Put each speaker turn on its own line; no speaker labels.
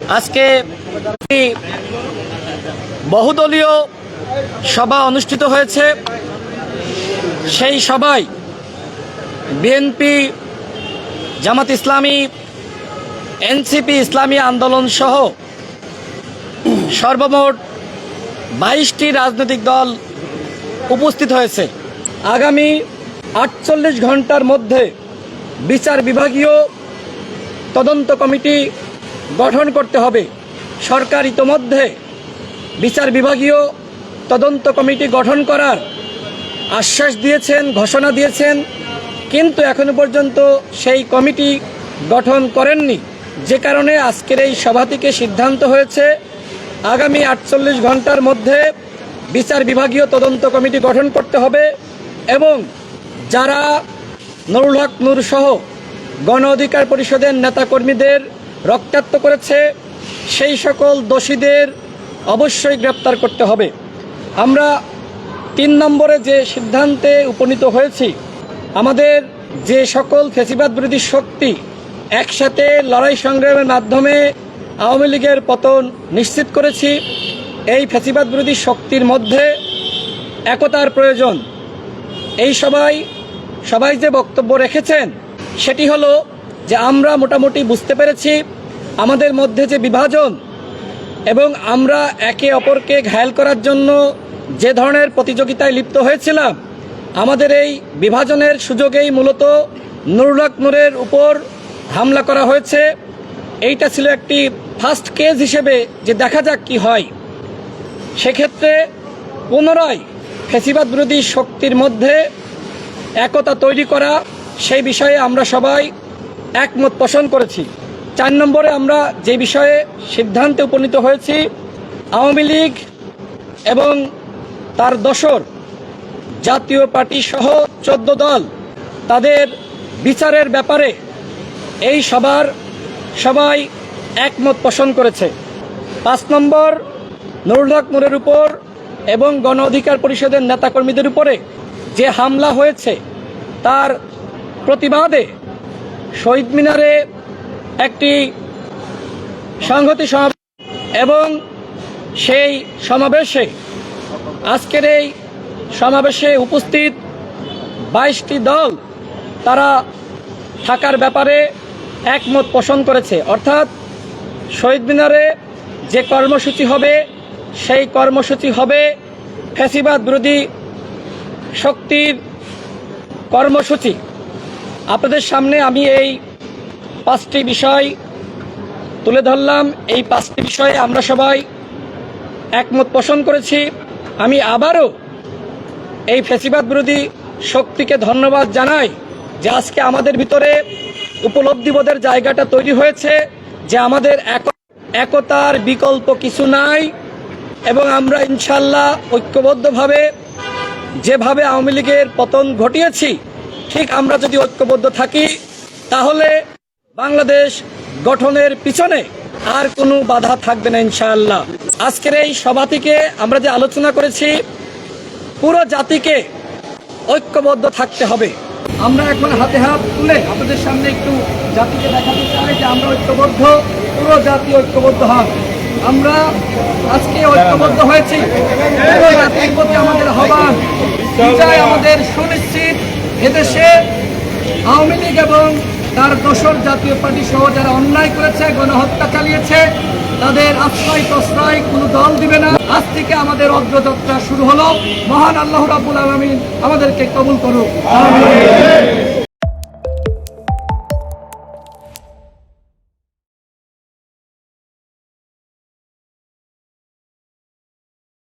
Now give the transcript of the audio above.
আজকে বহুদলীয় সভা অনুষ্ঠিত হয়েছে। সেই সভায় বিএনপি, জামাত ইসলামী, এনসিপি, ইসলামী আন্দোলন সহ সর্বমোট বাইশটি রাজনৈতিক দল উপস্থিত হয়েছে। আগামী আটচল্লিশ ঘণ্টার মধ্যে বিচার বিভাগীয় তদন্ত কমিটি গঠন করতে হবে। সরকার ইতোমধ্যে বিচার বিভাগীয় তদন্ত কমিটি গঠন করার আশ্বাস দিয়েছেন, ঘোষণা দিয়েছেন। কিন্তু এখনও পর্যন্ত সেই কমিটি গঠন করেননি। যে কারণে আজকের এই সভা থেকে সিদ্ধান্ত হয়েছে, আগামী আটচল্লিশ ঘণ্টার মধ্যে বিচার বিভাগীয় তদন্ত কমিটি গঠন করতে হবে এবং যারা নুরুল হক নূর সহ গণ অধিকার পরিষদের নেতাকর্মীদের রক্তাক্ত করেছে, সেই সকল দোষীদের অবশ্যই গ্রেপ্তার করতে হবে। আমরা তিন নম্বরে যে সিদ্ধান্তে উপনীত হয়েছি, আমাদের যে সকল ফেসিবাদ বিরোধী শক্তি একসাথে লড়াই সংগ্রামের মাধ্যমে আওয়ামী লীগের পতন নিশ্চিত করেছি, এই ফেসিবাদ বিরোধী শক্তির মধ্যে একতার প্রয়োজন। এই সবাই সবাই যে বক্তব্য রেখেছেন, সেটি হলো যে আমরা মোটামুটি বুঝতে পেরেছি আমাদের মধ্যে যে বিভাজন এবং আমরা একে অপরকে ঘায়াল করার জন্য যে ধরনের প্রতিযোগিতায় লিপ্ত হয়েছিলাম, আমাদের এই বিভাজনের সুযোগেই মূলত নুরুলাক নূরের উপর হামলা করা হয়েছে। এইটা ছিল একটি ফার্স্ট কেস হিসেবে যে দেখা যাক কি হয়। সেক্ষেত্রে পুনরায় ফেসিবাদ বিরোধী শক্তির মধ্যে একতা তৈরি করা, সেই বিষয়ে আমরা সবাই একমত পোষণ করেছি। চার নম্বরে আমরা যে বিষয়ে সিদ্ধান্তে উপনীত হয়েছি, আওয়ামী লীগ এবং তার দশর জাতীয় পার্টি সহ চোদ্দ দল তাদের বিচারের ব্যাপারে এই সবার সবাই একমত পোষণ করেছে। পাঁচ নম্বর, নুরুল হক উপর এবং গণ অধিকার পরিষদের নেতাকর্মীদের উপরে যে হামলা হয়েছে, তার প্রতিবাদে শহীদ মিনারে একটি সংহতি সমাবেশ এবং সেই সমাবেশে, আজকের এই সমাবেশে উপস্থিত বাইশটি দল, তারা থাকার ব্যাপারে একমত পোষণ করেছে। অর্থাৎ শহীদ মিনারে যে কর্মসূচি হবে, সেই কর্মসূচি হবে ফ্যাসিবাদ বিরোধী শক্তির কর্মসূচি। আপনাদের সামনে আমি এই পাঁচটি বিষয় তুলে ধরলাম। এই পাঁচটি বিষয়ে আমরা সবাই একমত পোষণ করেছি। আমি আবারও এই ফেসিবাদ বিরোধী শক্তিকে ধন্যবাদ জানাই যে আজকে আমাদের ভিতরে উপলব্ধিবোধের জায়গাটা তৈরি হয়েছে যে আমাদের এক- একতার বিকল্প কিছু নাই এবং আমরা ইনশাল্লাহ ঐক্যবদ্ধভাবে যেভাবে আওয়ামী লীগের পতন ঘটিয়েছি, ঠিক আমরা যদি ঐক্যবদ্ধ থাকি, তাহলে বাংলাদেশ গঠনের পিছনে আর কোনো বাধা থাকবে না, ইনশাআল্লাহ। আজকের এই সভা থেকে আমরা যে আলোচনা করেছি, পুরো জাতিকে ঐক্যবদ্ধ থাকতে হবে। আমরা এখন হাতে হাত তুলে আপনাদের সামনে একটু জাতিকে দেখাতে চাই যে আমরা ঐক্যবদ্ধ, পুরো জাতি ঐক্যবদ্ধ হন। আমরা আজকে ঐক্যবদ্ধ হয়েছি। পুরো জাতির প্রতি আমাদের আহ্বান আমাদের সুনিশ্চিত। এদেশে আওয়ামী লীগ এবং তার দোসর জাতীয় পার্টি সহ যারা অন্যায় করেছে, গণহত্যা চালিয়েছে, তাদের আশ্রয় প্রশ্রয় কোনো দল দিবে না। আজ থেকে আমাদের অগ্রযাত্রা শুরু হলো। মহান আল্লাহ রাবুল আলমিন আমাদেরকে কবুল করুক।